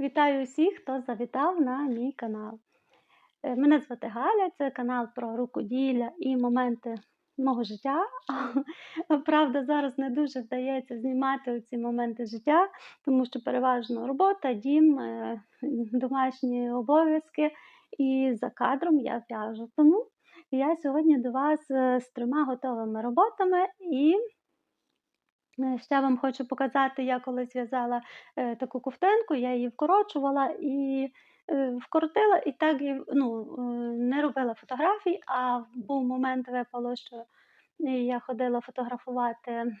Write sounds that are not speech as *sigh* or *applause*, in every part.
Вітаю усіх, хто завітав на мій канал. Е, Мене звати Галя, це канал про рукоділля і моменти мого життя. *laughs* Правда, зараз не дуже вдається знімати ці моменти життя, тому що переважно робота, дім, е, домашні обов'язки, і за кадром я в'яжу. Тому я сьогодні до вас е, з трьома готовими роботами і Ще вам хочу показати, я колись в'язала е, таку ковтинку, я її вкорочувала і е, вкоротила, і так ну, е, не робила фотографій, а був момент випало, що я ходила фотографувати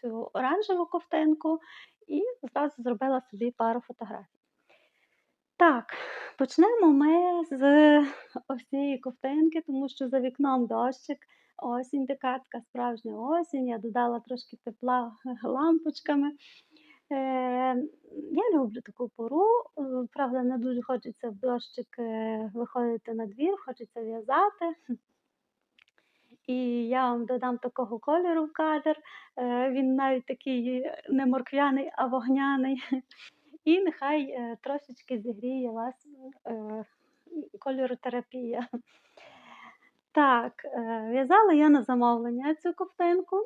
цю оранжеву ковтинку і зразу зробила собі пару фотографій. Так, почнемо ми з ось цієї ковтинки, тому що за вікном дощик. Осінь така, така справжня осінь. Я додала трошки тепла *laughs* лампочками. Е, я люблю таку пору. Е, Правда, не дуже хочеться в дощик е, виходити на двір, хочеться в'язати. І я вам додам такого кольору в кадр. Він навіть такий не морквяний, а вогняний. І нехай трошечки зігріє вас кольоротерапія. Так, е, в'язала я на замовлення цю ковтинку.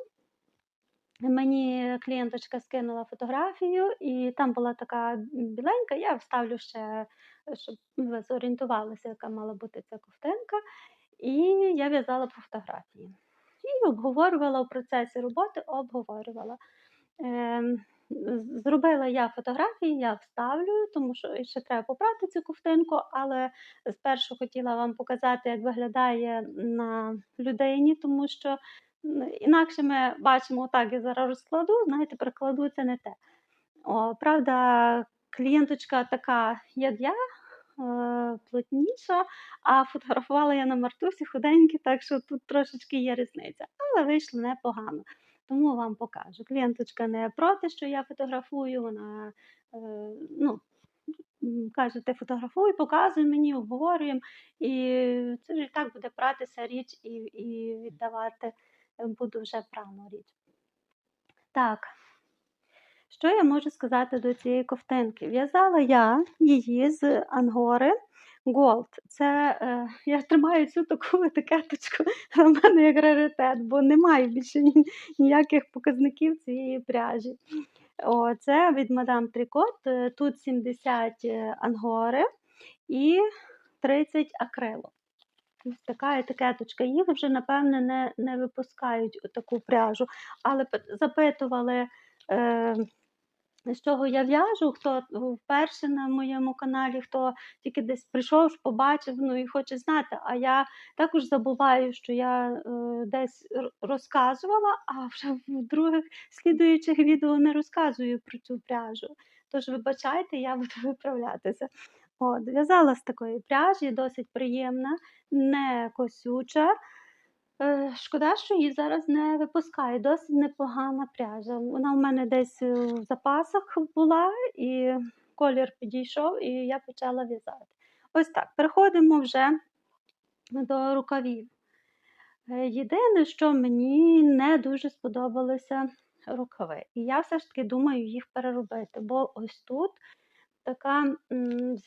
Мені клієнточка скинула фотографію, і там була така біленька. Я вставлю ще, щоб ви зорієнтувалися, яка мала бути ця ковтинка. І я в'язала по фотографії. І обговорювала в процесі роботи, обговорювала. Зробила я фотографії, я вставлю, тому що ще треба попрати цю ковтинку, але спершу хотіла вам показати, як виглядає на людині, тому що інакше ми бачимо, так я зараз розкладу, знаєте, прикладу це не те. О, правда, клієнточка така, як я, е, плотніша, а фотографувала я на Мартусі худенькі, так що тут трошечки є різниця, але вийшло непогано. Тому вам покажу. Клієнточка не проти, що я фотографую, вона е, ну, каже, ти фотографуй, показуй мені, обговорюємо. І це ж і так буде братися річ і, і віддавати е, буду вже правну річ. Так, що я можу сказати до цієї ковтинки? В'язала я її з ангори Gold. Це е, я тримаю цю таку етикеточку *laughs* в мене як раритет, бо немає більше ні- ніяких показників цієї пряжі. О, це від Madame Tricot. е, Тут 70 е, ангори і 30 акрилу. Ось така етикеточка. Їх вже, напевне, не, не випускають таку пряжу. Але запитували, е, з чого я в'яжу, хто вперше на моєму каналі, хто тільки десь прийшов, побачив, ну і хоче знати. А я також забуваю, що я е, десь розказувала, а вже в других слідуючих відео не розказую про цю пряжу. Тож, вибачайте, я буду *laughs* виправлятися. От, в'язала з такої пряжі, досить приємна, не косюча. Е, Шкода, що її зараз не випускає. Досить непогана пряжа. Вона у мене десь е, в запасах була, і колір підійшов, і я почала в'язати. Ось так. Переходимо вже до рукавів. Е, Єдине, що мені не дуже сподобалися рукави. І я все ж таки думаю їх переробити, бо ось тут така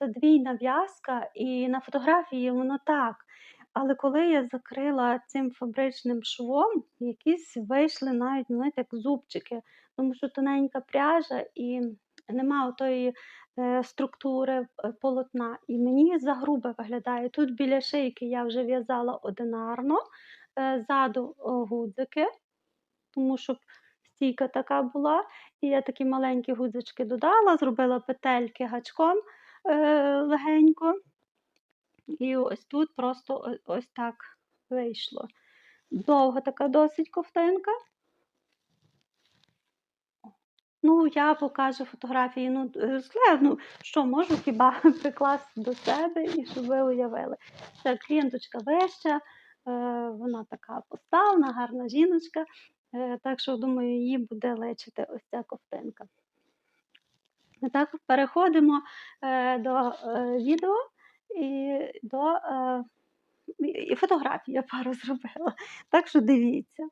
задвійна в'язка, і на фотографії воно так. Але коли я закрила цим фабричним швом, якісь вийшли навіть знаєте, як зубчики, тому що тоненька пряжа і нема отої е, структури е, полотна. І мені загрубе виглядає. Тут біля шийки я вже в'язала одинарно, е, ззаду гудзики, тому щоб стійка така була. І я такі маленькі гудзички додала, зробила петельки гачком легенько. І ось тут просто ось так вийшло. Довга така досить ковтинка. Ну, я покажу фотографії. Ну, ну, що можу хіба *laughs* прикласти до себе і щоб ви уявили. Це клієнточка вища, е, вона така поставна, гарна жіночка. Е, так що, думаю, її буде лечити ось ця ковтинка. Так, переходимо е, до відео і до е, і- фотографії я пару *laughs* зробила. Так що дивіться.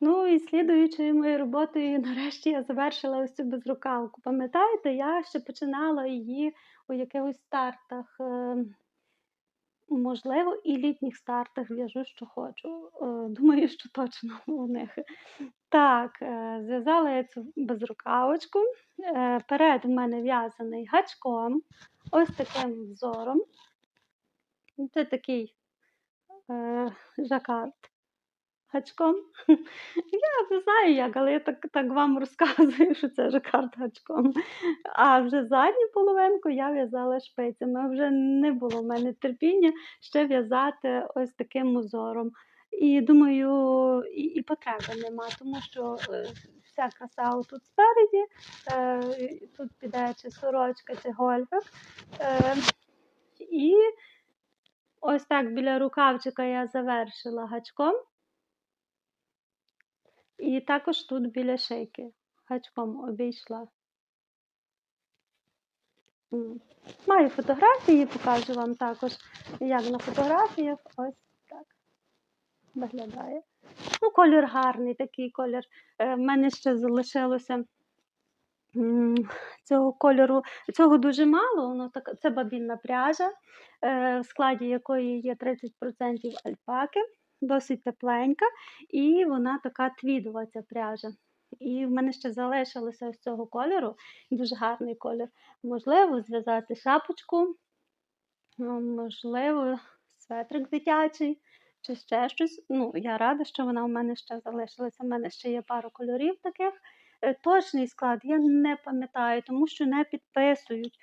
Ну і слідуючою моєю роботою, *laughs* нарешті я завершила ось цю безрукавку. Пам'ятаєте, я ще починала її у якихось стартах, е, можливо, і літніх стартах в'яжу, що хочу. Е, Думаю, що точно *laughs* у них. Так, е, зв'язала я цю безрукавочку. Е, Перед в мене в'язаний гачком, ось таким взором. Це такий жакард гачком. *laughs* Я не знаю як, але я так так вам розказую, *laughs* що це жакард гачком. А вже задню половинку я в'язала шпицями. Вже не було в мене терпіння ще в'язати ось таким узором. І думаю, і, і потреби нема, тому що е, вся краса тут спереді, е, тут піде чи сорочка, чи гольфик. Е, і ось так біля рукавчика я завершила гачком. І також тут біля шийки гачком обійшла. Маю фотографії, покажу вам також, як на фотографіях ось так виглядає. Ну, колір гарний, такий колір. Е, В мене ще залишилося цього кольору. Цього дуже мало, воно так, це бабінна пряжа, е, в складі якої є 30% альпаки, досить тепленька, і вона така твідова ця пряжа. І в мене ще залишилося ось цього кольору, дуже гарний колір. Можливо, зв'язати шапочку, ну, можливо, светрик дитячий чи ще щось. Ну, я рада, що вона в мене ще залишилася. У мене ще є пару кольорів таких. Е, Точний склад я не пам'ятаю, тому що не підписують.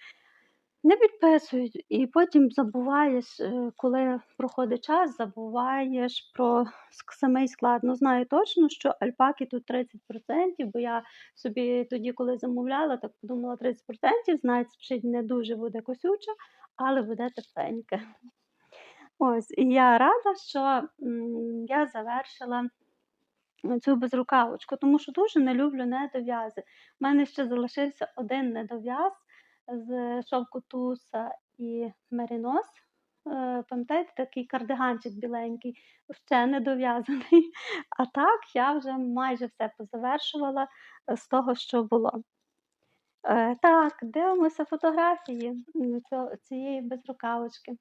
Не підписують, і потім забуваєш, е, коли проходить час, забуваєш про самий склад. Ну, знаю точно, що альпаки тут 30%, бо я собі тоді, коли замовляла, так подумала 30%, знають, що не дуже буде косюче, але буде тепленьке. Ось, і я рада, що я завершила цю безрукавочку, тому що дуже не люблю недов'язи. У мене ще залишився один недов'яз з шовку туса і меринос. Е, Пам'ятаєте, такий кардиганчик біленький, ще не дов'язаний. А так я вже майже все позавершувала е, з того, що було. Е, Так, дивимося фотографії цієї безрукавочки.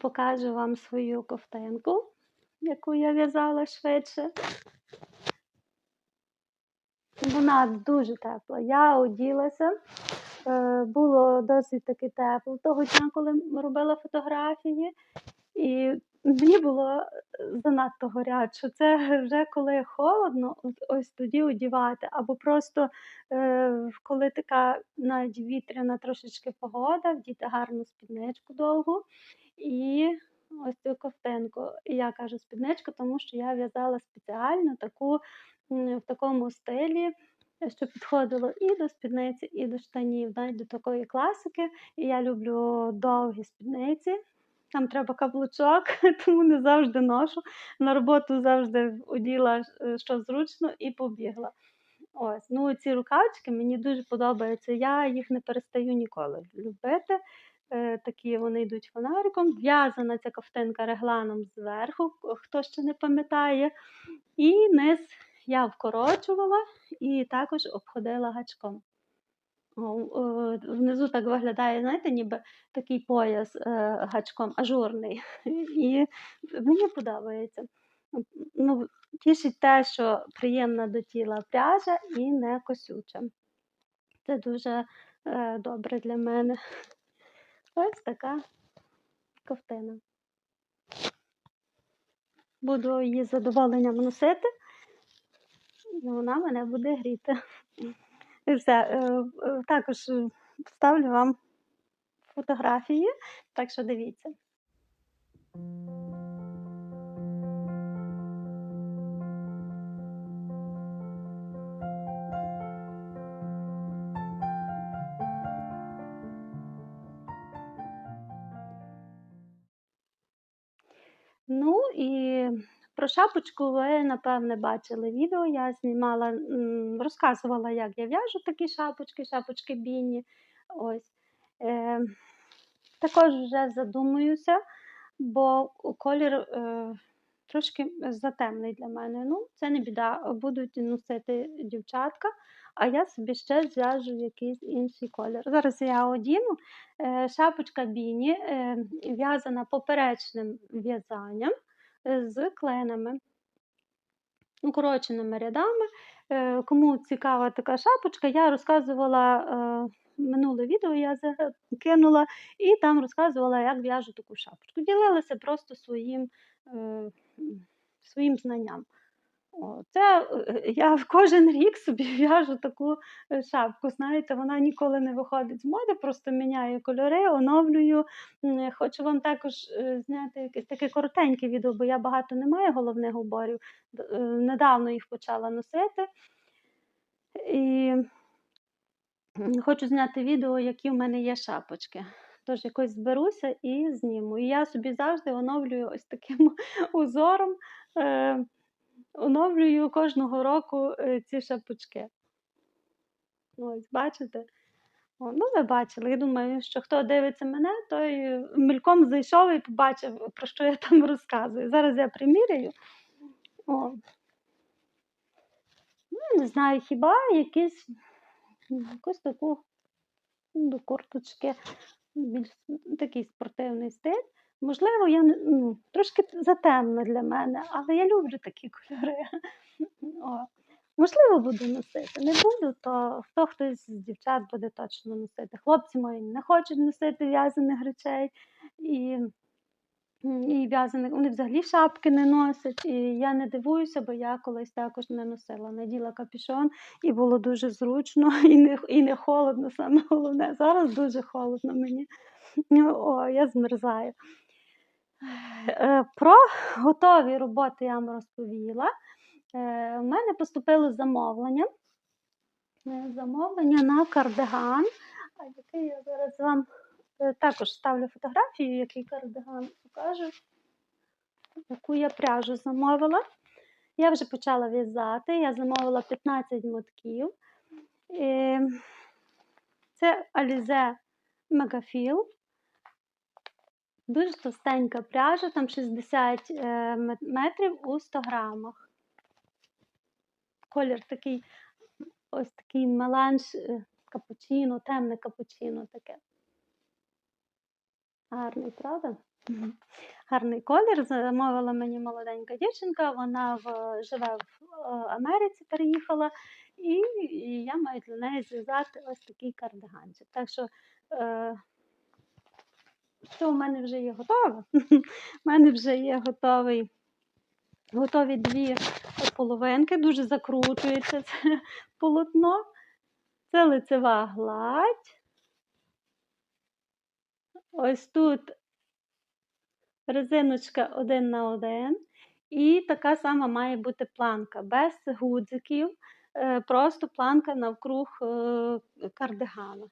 Покажу вам свою ковтинку, яку я в'язала швидше. Вона дуже тепла. Я оділася, е, було досить таки тепло того дня, коли робила фотографії, і мені було е, занадто гаряче. Це вже коли холодно, ось тоді одівати, або просто е, коли така навіть вітряна трошечки погода, вдіти гарну спідничку довгу і ось цю ковтинку. Я кажу спідничку, тому що я в'язала спеціально таку в такому стилі. Що підходило і до спідниці, і до штанів, навіть до такої класики. І я люблю довгі спідниці. Там треба каблучок, *laughs* тому не завжди ношу. На роботу завжди оділа, е, що зручно, і побігла. Ось, ну ці рукавчики мені дуже подобаються. Я їх не перестаю ніколи любити. Е, такі вони йдуть фонариком. В'язана ця ковтинка регланом зверху, хто ще не пам'ятає. І низ я вкорочувала і також обходила гачком. О, о, Внизу так виглядає, знаєте, ніби такий пояс е, гачком ажурний. І *laughs* мені подобається. Ну, тішить те, що приємна до тіла пряжа і не косюча. Це дуже е, добре для мене. *laughs* Ось така ковтина. Буду її з задоволенням носити, і вона мене буде гріти. *laughs* І все. Е, Також е, вставлю вам фотографії, так що дивіться. Про шапочку ви, напевне, бачили відео. Я знімала, розказувала, як я в'яжу такі шапочки, шапочки бійні. Ось. Е, також вже задумуюся, бо колір е, трошки затемний для мене. Ну, це не біда, будуть носити дівчатка, а я собі ще зв'яжу якийсь інший колір. Зараз я одіну. Е, шапочка біні е, в'язана поперечним в'язанням з кленами, укороченими рядами. Е, Кому цікава така шапочка, я розказувала е, минуле відео, я закинула і там розказувала, як в'яжу таку шапочку. Ділилася просто своїм, е, своїм знанням. Це е, я кожен рік собі *laughs* в'яжу таку е, шапку. Знаєте, вона ніколи не виходить з моди, просто міняю кольори, оновлюю. Хочу вам також е, зняти якесь таке коротеньке відео, бо я багато не маю головних уборів. Недавно їх почала носити. І хочу зняти відео, які в мене є шапочки. Тож якось зберуся і зніму. І я собі завжди оновлюю ось таким *laughs* узором. Оновлюю кожного року е, ці шапочки. Ось, бачите? О, ну, ви бачили. Я думаю, що хто дивиться мене, той е, мельком зайшов і побачив, про що я там розказую. Зараз я приміряю. О. Ну, не знаю, хіба якийсь м, якусь таку ну, до курточки, більш такий спортивний стиль. Можливо, я ну, трошки затемно для мене, але я люблю такі кольори. *laughs* О. Можливо, буду носити. Не буду, то хто хтось з дівчат буде точно носити. Хлопці мої не хочуть носити в'язаних речей і, і в'язаних. Вони взагалі шапки не носять. І я не дивуюся, бо я колись також не носила. Наділа капюшон і було дуже зручно *laughs* і не, і не холодно, саме головне. Зараз дуже холодно мені. О, я змерзаю. Е, Про готові роботи я вам розповіла. Е, У мене поступило замовлення. Е, Замовлення на кардиган, який я зараз вам е, також ставлю фотографію, який кардиган покажу, яку я пряжу замовила. Я вже почала в'язати, я замовила 15 мотків. Е, Це Alize Мегафіл. Дуже товстенька пряжа, там 60 е, метрів у 100 грамах. Колір такий, ось такий меланж е, капучино, темне капучино таке. Гарний, правда? Гарний колір. Замовила мені молоденька дівчинка, вона в, живе в е, Америці, переїхала, і, і я маю для неї зв'язати ось такий кардиганчик. Так що що у мене вже є готове? *laughs* У мене вже є готовий, готові дві половинки, дуже закручується це *laughs* полотно. Це лицева гладь. Ось тут резиночка один на один. І така сама має бути планка, без гудзиків, е, просто планка навкруг е, кардигана.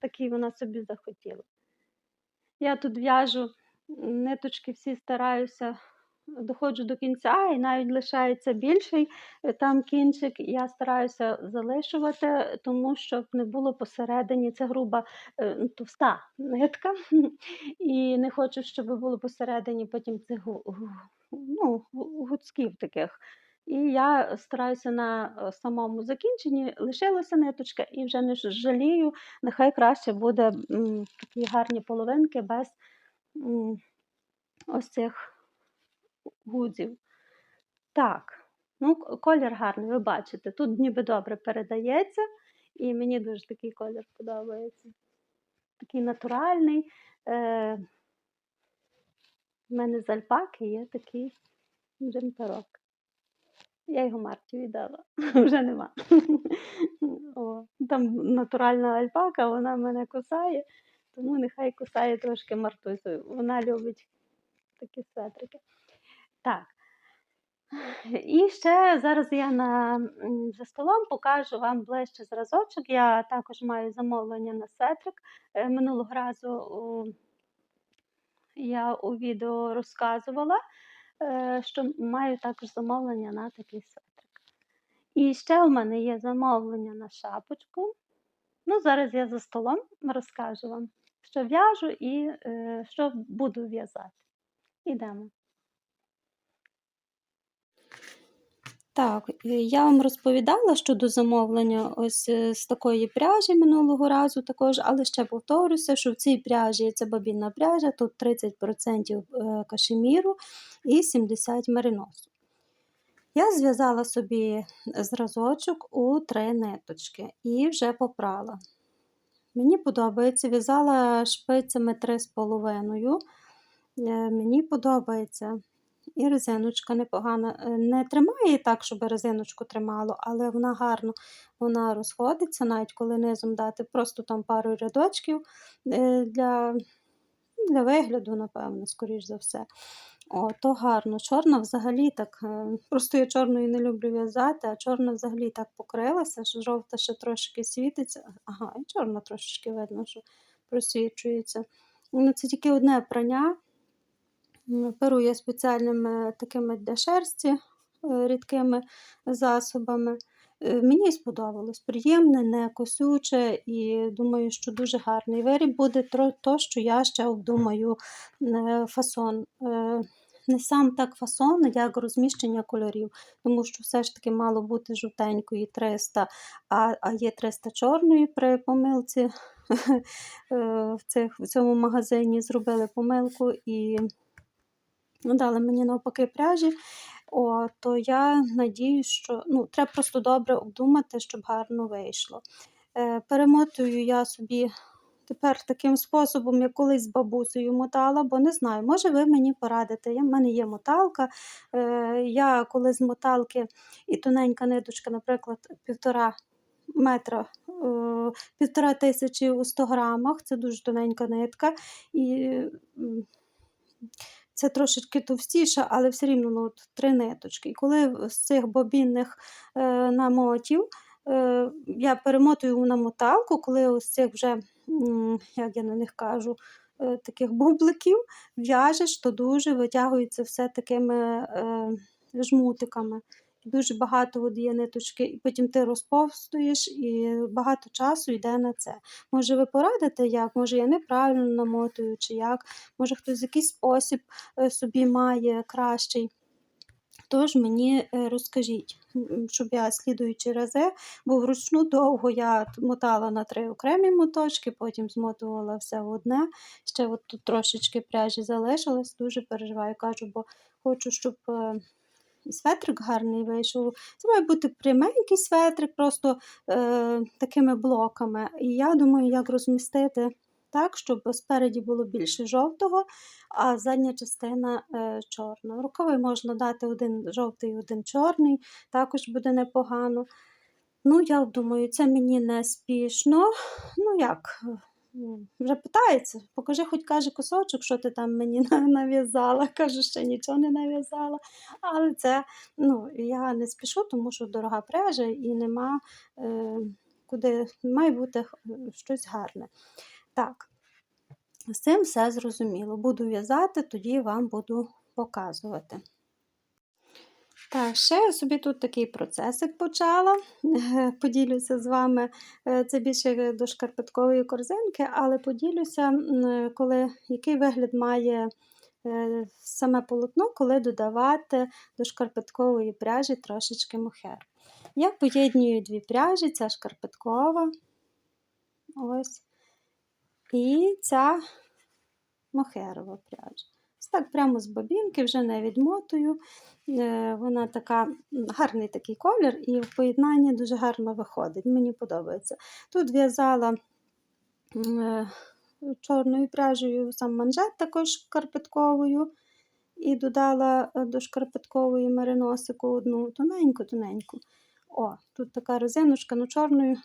Такий вона собі захотіла. Я тут в'яжу ниточки, всі стараюся, доходжу до кінця, і навіть лишається більший е, там кінчик. Я стараюся залишувати, тому щоб не було посередині. Це груба е, ну, товста нитка. *laughs* І не хочу, щоб було посередині потім цих ну, гу- таких. І я стараюся на е, самому закінченні, лишилася ниточка і вже не жалію, нехай краще буде м, такі гарні половинки без м, ось цих гудзів. Так, ну колір гарний, ви бачите, тут ніби добре передається, і мені дуже такий колір подобається. Такий натуральний. Е, в мене з альпаки є такий джемперок. Я його Марті віддала, *laughs* вже нема. *laughs* О, там натуральна альпака, вона мене кусає, тому нехай кусає трошки Мартусю. Вона любить такі светрики. Так. І ще зараз я на, за столом покажу вам ближче зразочок. Я також маю замовлення на сетрик. Е, Минулого разу я у відео розказувала, що маю також замовлення на такий светрик. І ще у мене є замовлення на шапочку. Ну, зараз я за столом розкажу вам, що в'яжу і е, що буду в'язати. Ідемо. Так, я вам розповідала щодо замовлення ось е, з такої пряжі минулого разу також, але ще повторюся, що в цій пряжі це бабінна пряжа, тут 30% е, кашеміру і 70 мериносу. Я зв'язала собі зразочок у три ниточки і вже попрала. Мені подобається, в'язала шпицями 3,5. Е, Мені подобається. І резиночка непогана. Е, Не тримає так, щоб резиночку тримало, але вона гарно вона розходиться, навіть коли низом дати просто там пару рядочків е, для, для вигляду, напевно, скоріш за все. О, то гарно. Чорна взагалі так. е, Просто я чорної не люблю в'язати, а чорна взагалі так покрилася, що жовта ще трошки світиться. Ага, і чорна трошечки видно, що просвічується. Ну, це тільки одне прання. Перу я спеціальними такими для шерсті е, рідкими засобами. Е, Мені сподобалось приємне, не косюче, і думаю, що дуже гарний виріб буде то, що я ще обдумаю е, фасон. Не сам так фасон, як розміщення кольорів, тому що все ж таки мало бути жовтенької 300, а, а є 300 чорної при помилці. *laughs* В цьому магазині зробили помилку і дали мені навпаки пряжі. О, то я надіюсь, що ну, треба просто добре обдумати, щоб гарно вийшло. Е, перемотую я собі тепер таким способом, як колись з бабусею мотала, бо не знаю, може ви мені порадите. Я, в мене є моталка. Е, я коли з моталки і тоненька ниточка, наприклад, півтора метра, е, півтора тисячі у 100 грамах, це дуже тоненька нитка. І це трошечки товстіше, але все рівно ну, от, три ниточки. І коли з цих бобінних е, намотів е, я перемотую на моталку, коли ось цих вже, як я на них кажу, е, таких бубликів в'яжеш, то дуже витягується все такими е, жмутиками. Дуже багато от є ниточки, і потім ти розповстуєш, і багато часу йде на це. Може, ви порадите, як? Може, я неправильно намотую, чи як, може хтось якийсь спосіб е, собі має кращий. Тож мені е, розкажіть, щоб я слідуючі рази, бо вручну довго я мотала на три окремі моточки, потім змотувала все одне. Ще от тут трошечки пряжі залишилось, дуже переживаю, кажу, бо хочу, щоб е, і светрик гарний вийшов. Це має бути пряменький светрик, просто е, такими блоками. І я думаю, як розмістити так, щоб спереді було більше жовтого, а задня частина е, чорна. Рукави можна дати один жовтий, один чорний, також буде непогано. Ну, я думаю, це мені не спішно. Ну як, вже питається, покажи, хоч каже кусочок, що ти там мені *laughs* нав'язала. Кажу, ще нічого не нав'язала. Але це ну, я не спішу, тому що дорога пряжа і нема е, куди має бути щось гарне. Так, з цим все зрозуміло. Буду в'язати, тоді вам буду показувати. Так, ще я собі тут такий процесик почала. *laughs* Поділюся з вами. Е, Це більше до шкарпеткової корзинки, але поділюся, коли, який вигляд має е, саме полотно, коли додавати до шкарпеткової пряжі трошечки мохер. Я поєднюю дві пряжі, ця шкарпеткова. Ось. І ця мохерова пряжа. Так прямо з бобінки, вже не відмотую. Е, Вона така гарний такий колір, і в поєднанні дуже гарно виходить. Мені подобається. Тут в'язала е, чорною пряжею сам манжет, також шкарпетковою. І додала е, до шкарпеткової мериносику одну тоненьку-тоненьку. О, тут така резиночка, ну чорною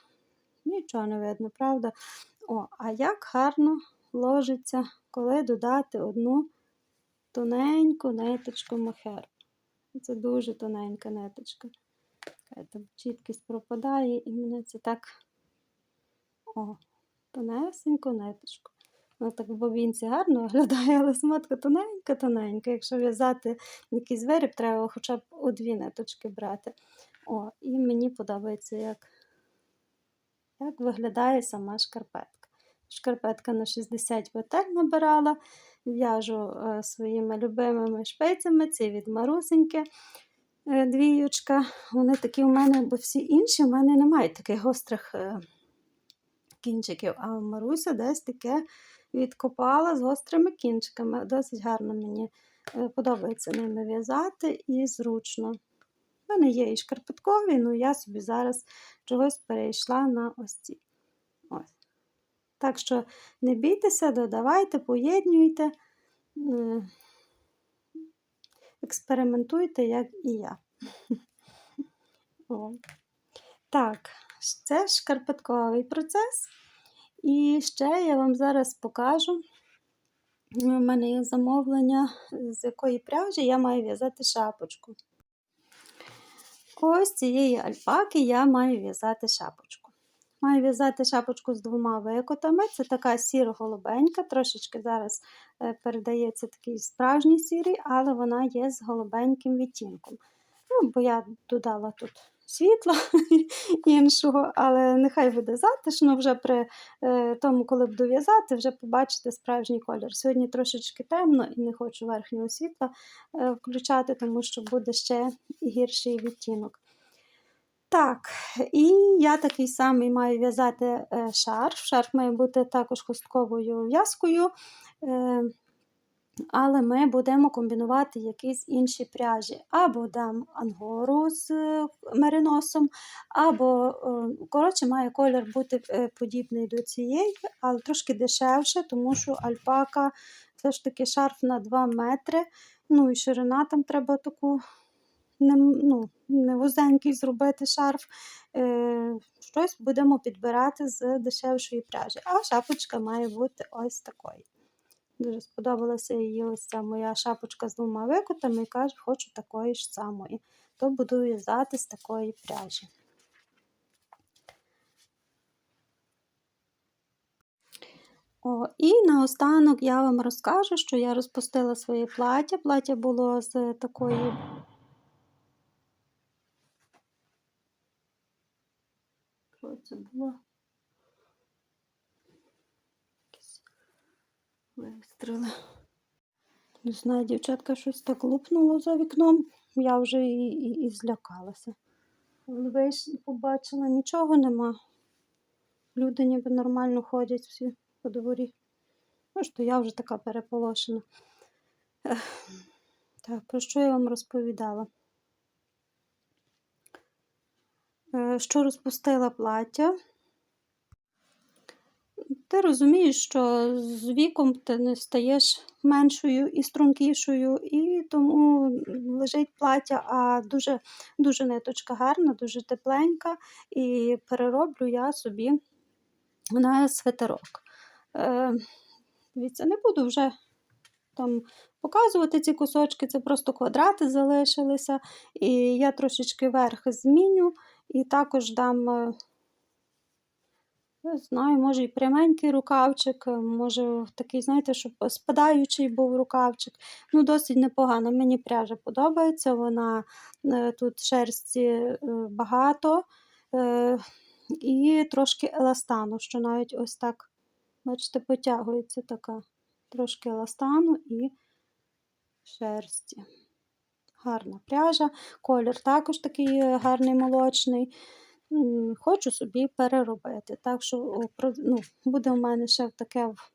нічого не видно, правда? О, а як гарно ложиться, коли додати одну тоненьку ниточку мохер. Це дуже тоненька ниточка. Там чіткість пропадає, і мене це так о, тонесеньку ниточку. Вона так в бобінці гарно виглядає, але смотка тоненька-тоненька. Якщо в'язати якийсь виріб, треба хоча б у дві ниточки брати. О, і мені подобається, як, як виглядає сама шкарпетка. Шкарпетка на 60 петель набирала, в'яжу е, своїми любимими шпицями, це від Марусеньки е, двіючка. Вони такі у мене, бо всі інші у мене немає таких гострих е, кінчиків. А Маруся десь таке відкопала з гострими кінчиками. Досить гарно мені подобається ними в'язати і зручно. У мене є і шкарпеткові, ну я собі зараз чогось перейшла на ось ці. Так що не бійтеся, додавайте, поєднюйте, е, експериментуйте, як і я. *laughs* Так, це шкарпетковий процес. І ще я вам зараз покажу. У мене є замовлення, з якої пряжі я маю в'язати шапочку. Ось цієї альпаки я маю в'язати шапочку. Маю в'язати шапочку з двома викотами. Це така сіро-голубенька, трошечки зараз е, передається такий справжній сірий, але вона є з голубеньким відтінком. Ну, бо я додала тут світла *laughs* іншого, але нехай буде затишно вже при е, тому, коли буду в'язати, вже побачите справжній колір. Сьогодні трошечки темно і не хочу верхнього світла е, включати, тому що буде ще гірший відтінок. Так, і я такий самий маю в'язати е, шарф. Шарф має бути також хустковою в'язкою. Е, але ми будемо комбінувати якісь інші пряжі. Або дам ангору з е, мериносом, або, коротше, має колір бути подібний до цієї, але трошки дешевше, тому що альпака все ж таки шарф на 2 метри. Ну і ширина там треба таку не, ну, не вузенький зробити шарф. Е, Щось будемо підбирати з дешевшої пряжі. А шапочка має бути ось такою. Дуже сподобалася їй ось ця моя шапочка з двома викотами і каже, хочу такої ж самої. То буду в'язати з такої пряжі. О, І наостанок я вам розкажу, що я розпустила своє плаття. Плаття було з такої. Що це було? Вистріли. Не знаю, дівчатка щось так лупнуло за вікном, я вже і, і, і злякалася. Вийш, побачила, нічого нема. Люди ніби нормально ходять всі по дворі. Ну, що я вже така переполошена. Так, про що я вам розповідала? Е, Що розпустила плаття? Ти розумієш, що з віком ти не стаєш меншою і стрункішою, і тому лежить плаття, а дуже дуже ниточка гарна, дуже тепленька, і перероблю я собі на свитерок. Е, Дивіться, не буду вже там показувати ці кусочки, це просто квадрати залишилися. І я трошечки верх зміню, і також дам. е, не знаю, може і пряменький рукавчик, е, може такий, знаєте, щоб спадаючий був рукавчик. Ну, досить непогано. Мені пряжа подобається, вона е, тут шерсті багато і трошки еластану, що навіть ось так, бачите, потягується така трошки еластану і шерсті. Гарна пряжа, колір також такий е, гарний молочний. Хочу собі переробити. Так що ну, буде у мене ще таке в,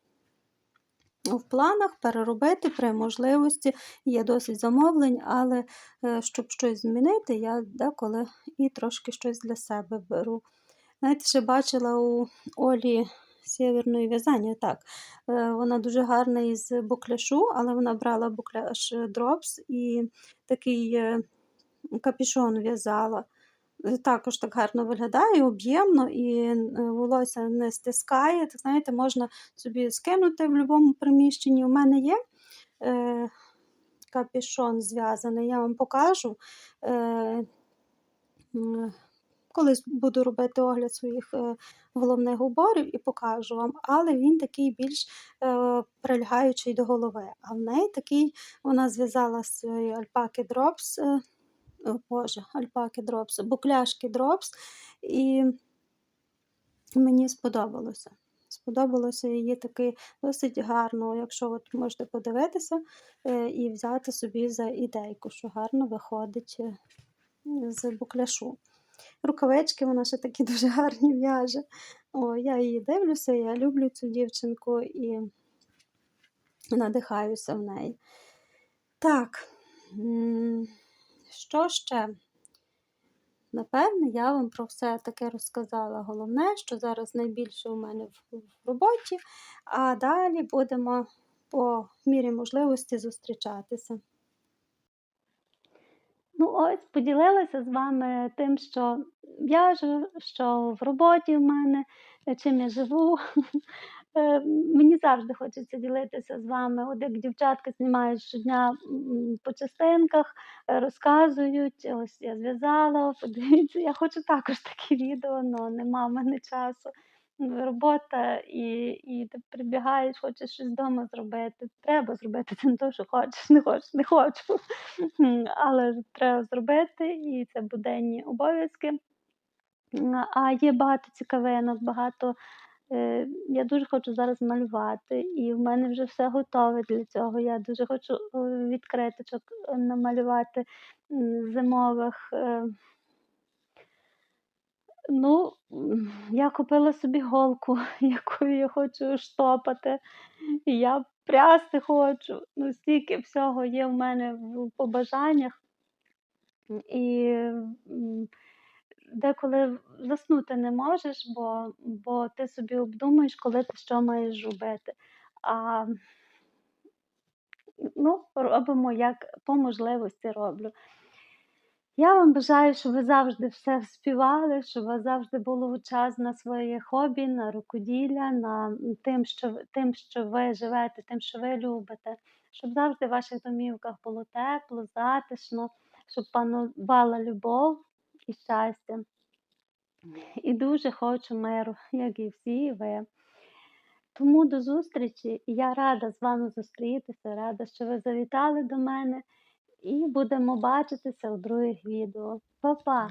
в планах переробити при можливості. Є досить замовлень, але е, щоб щось змінити, я деколи і трошки щось для себе беру. Знаєте, ще бачила у Олі сєвєрної в'язання. Так, е, вона дуже гарна із букляшу, але вона брала букляш дропс і такий е, капюшон в'язала. Е, Також так гарно виглядає, об'ємно і е, волосся не стискає. Так, знаєте, можна собі скинути в будь-якому приміщенні. У мене є е, капюшон зв'язаний, я вам покажу. Е, Колись буду робити огляд своїх е, головних уборів і покажу вам, але він такий більш е, прилягаючий до голови. А в неї такий вона зв'язала з цієї альпаки дропс, е, о, Боже, альпаки дропс, букляшки дропс, і мені сподобалося. Сподобалося її таки досить гарно, якщо от можете подивитися і взяти собі за ідейку, що гарно виходить з букляшу. Рукавички вона ще такі *laughs* дуже гарні в'яже. О, я її дивлюся, я люблю цю дівчинку і надихаюся в неї. Так, що ще? Напевне, я вам про все таке розказала. Головне, що зараз найбільше у мене в, роботі, а далі будемо по мірі можливості зустрічатися. Ну, ось поділилася з вами тим, що в'яжу, що в роботі в мене, е, чим я живу. *laughs* Е, Мені завжди хочеться ділитися з вами. От як дівчатка знімають щодня по частинках, е, розказують, ось я зв'язала, *laughs* подивіться, я хочу також такі відео, але нема в мене часу. Робота і, і ти прибігаєш, хочеш щось вдома зробити. Треба зробити *laughs* це не то, що хочеш, не хочеш, не хочу. Але треба зробити, і це буденні обов'язки. А є багато цікавинок, багато. е, Я дуже хочу зараз малювати, і в мене вже все готове для цього. Я дуже хочу е, відкриточок е, намалювати зимових. Ну, я купила собі голку, *laughs* якою я хочу штопати. Я прясти хочу. Ну, стільки всього є в мене в побажаннях. І деколи заснути не можеш, бо, бо ти собі обдумаєш, коли ти що маєш робити. А ну, робимо як по можливості роблю. Я вам бажаю, щоб ви завжди все співали, щоб у вас завжди було час на своє хобі, на рукоділля, на тим, що, тим, що ви живете, тим, що ви любите, щоб завжди в ваших домівках було тепло, затишно, щоб панувала любов і щастя. І дуже хочу миру, як і всі ви. Тому до зустрічі. Я рада з вами зустрітися, рада, що ви завітали до мене. І будемо бачитися у других відео. Па-па!